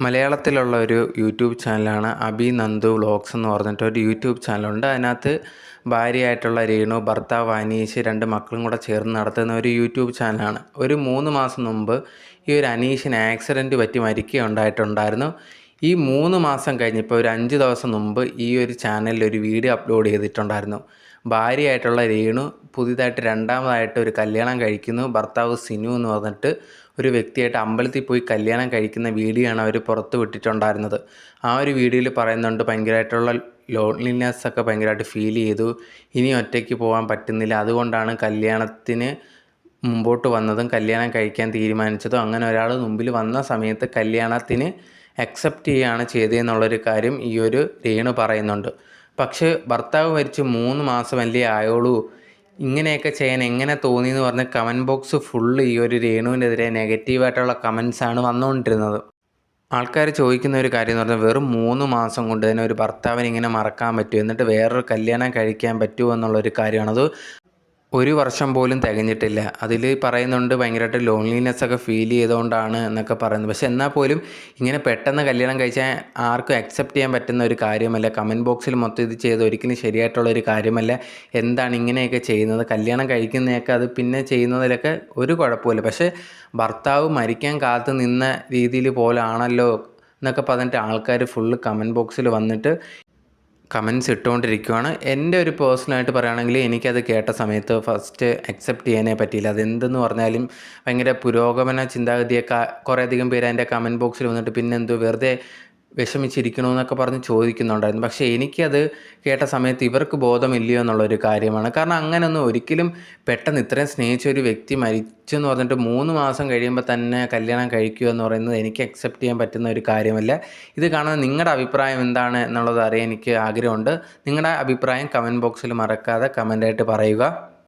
മലയാളത്തിലുള്ള ഒരു യൂട്യൂബ് ചാനലാണ് അബി നന്ദു വ്ളോഗ്സ് എന്ന് പറഞ്ഞിട്ട് ഒരു യൂട്യൂബ് ചാനലുണ്ട്. അതിനകത്ത് ഭാര്യയായിട്ടുള്ള രേണു ഭർത്താവ് അനീഷ് രണ്ട് മക്കളും കൂടെ ചേർന്ന് നടത്തുന്ന ഒരു യൂട്യൂബ് ചാനലാണ്. ഒരു മൂന്ന് മാസം മുമ്പ് ഈ ഒരു അനീഷിന് ആക്സിഡന്റ് പറ്റി മരിക്കുകയുണ്ടായിട്ടുണ്ടായിരുന്നു. ഈ മൂന്ന് മാസം കഴിഞ്ഞ് ഇപ്പോൾ ഒരു അഞ്ച് ദിവസം മുമ്പ് ഈ ഒരു ചാനലിൽ ഒരു വീഡിയോ അപ്ലോഡ് ചെയ്തിട്ടുണ്ടായിരുന്നു. ഭാര്യയായിട്ടുള്ള രേണു പുതിയതായിട്ട് രണ്ടാമതായിട്ട് ഒരു കല്യാണം കഴിക്കുന്നു. ഭർത്താവ് സിനു എന്ന് പറഞ്ഞിട്ട് ഒരു വ്യക്തിയായിട്ട് അമ്പലത്തിൽ പോയി കല്യാണം കഴിക്കുന്ന വീഡിയോ ആണ് അവർ പുറത്ത് വിട്ടിട്ടുണ്ടായിരുന്നത്. ആ ഒരു വീഡിയോയിൽ പറയുന്നുണ്ട് ഭയങ്കരമായിട്ടുള്ള ലോൺലിനെസ് ഒക്കെ ഭയങ്കരമായിട്ട് ഫീൽ ചെയ്തു. ഇനി ഒറ്റയ്ക്ക് പോകാൻ പറ്റുന്നില്ല. അതുകൊണ്ടാണ് കല്യാണത്തിന് മുമ്പോട്ട് വന്നതും കല്യാണം കഴിക്കാൻ തീരുമാനിച്ചതും. അങ്ങനെ ഒരാൾ മുമ്പിൽ വന്ന സമയത്ത് കല്യാണത്തിന് അക്സെപ്റ്റ് ചെയ്യുകയാണ് ചെയ്തതെന്നുള്ളൊരു കാര്യം ഈ ഒരു രേണു പറയുന്നുണ്ട്. പക്ഷേ ഭർത്താവ് മരിച്ച് മൂന്ന് മാസമല്ലേ ആയോളൂ ഇങ്ങനെയൊക്കെ ചെയ്യാൻ എങ്ങനെ തോന്നി എന്ന് പറഞ്ഞ് കമന്റ് ബോക്സ് ഫുള്ള് ഈ ഒരു രേണുവിനെതിരെ നെഗറ്റീവായിട്ടുള്ള കമൻസാണ് വന്നുകൊണ്ടിരുന്നത്. ആൾക്കാർ ചോദിക്കുന്ന ഒരു കാര്യം എന്ന് പറഞ്ഞാൽ വെറും മൂന്ന് മാസം കൊണ്ട് തന്നെ ഒരു ഭർത്താവിനെ ഇങ്ങനെ മറക്കാൻ പറ്റുമോ? എന്നിട്ട് വേറൊരു കല്യാണം കഴിക്കാൻ പറ്റുമോ എന്നുള്ളൊരു കാര്യമാണ്. അത് ഒരു വർഷം പോലും തികഞ്ഞിട്ടില്ല. അതിൽ പറയുന്നുണ്ട് ഭയങ്കരമായിട്ട് ലോൺലിനെസ് ഒക്കെ ഫീൽ ചെയ്തുകൊണ്ടാണ് എന്നൊക്കെ പറയുന്നത്. പക്ഷെ എന്നാൽ പോലും ഇങ്ങനെ പെട്ടെന്ന് കല്യാണം കഴിച്ചാൽ ആർക്കും അക്സെപ്റ്റ് ചെയ്യാൻ പറ്റുന്ന ഒരു കാര്യമല്ല. കമന്റ് ബോക്സിൽ മൊത്തം ഇത് ചെയ്ത് ഒരിക്കലും ശരിയായിട്ടുള്ള ഒരു കാര്യമല്ല. എന്താണ് ഇങ്ങനെയൊക്കെ ചെയ്യുന്നത്? കല്യാണം കഴിക്കുന്നതൊക്കെ അത് പിന്നെ ചെയ്യുന്നതിലൊക്കെ ഒരു കുഴപ്പമില്ല. പക്ഷേ ഭർത്താവ് മരിക്കാൻ കാത്തു നിന്ന രീതിയിൽ പോലാണല്ലോ എന്നൊക്കെ പറഞ്ഞിട്ട് ആൾക്കാർ ഫുള്ള് കമന്റ് ബോക്സിൽ വന്നിട്ട് കമൻസ് ഇട്ടുകൊണ്ടിരിക്കുകയാണ് എന്റെ ഒരു പേഴ്സണലായിട്ട് പറയുകയാണെങ്കിൽ എനിക്കത് കേട്ട സമയത്ത് ഫസ്റ്റ് അക്സെപ്റ്റ് ചെയ്യാനേ പറ്റിയില്ല. അതെന്തെന്ന് പറഞ്ഞാലും ഭയങ്കര പുരോഗമന ചിന്താഗതിയൊക്കെ കുറേയധികം പേര് എന്റെ കമന്റ് ബോക്സിൽ വന്നിട്ട് പിന്നെന്തോ വെറുതെ വിഷമിച്ചിരിക്കണമെന്നൊക്കെ പറഞ്ഞ് ചോദിക്കുന്നുണ്ടായിരുന്നു. പക്ഷേ എനിക്കത് കേട്ട സമയത്ത് ഇവർക്ക് ബോധമില്ലയോ എന്നുള്ളൊരു കാര്യമാണ്. കാരണം അങ്ങനെയൊന്നും ഒരിക്കലും പെട്ടെന്ന് ഇത്രയും സ്നേഹിച്ച ഒരു വ്യക്തി മരിച്ചു എന്ന് പറഞ്ഞിട്ട് മൂന്ന് മാസം കഴിയുമ്പോൾ തന്നെ കല്യാണം കഴിക്കുക എന്ന് പറയുന്നത് എനിക്ക് അക്സെപ്റ്റ് ചെയ്യാൻ പറ്റുന്ന ഒരു കാര്യമല്ല. ഇത് കാണുന്ന നിങ്ങളുടെ അഭിപ്രായം എന്താണ് എന്നുള്ളത് അറിയാൻ എനിക്ക് ആഗ്രഹമുണ്ട്. നിങ്ങളുടെ അഭിപ്രായം കമന്റ് ബോക്സിൽ മറക്കാതെ കമന്റായിട്ട് പറയുക.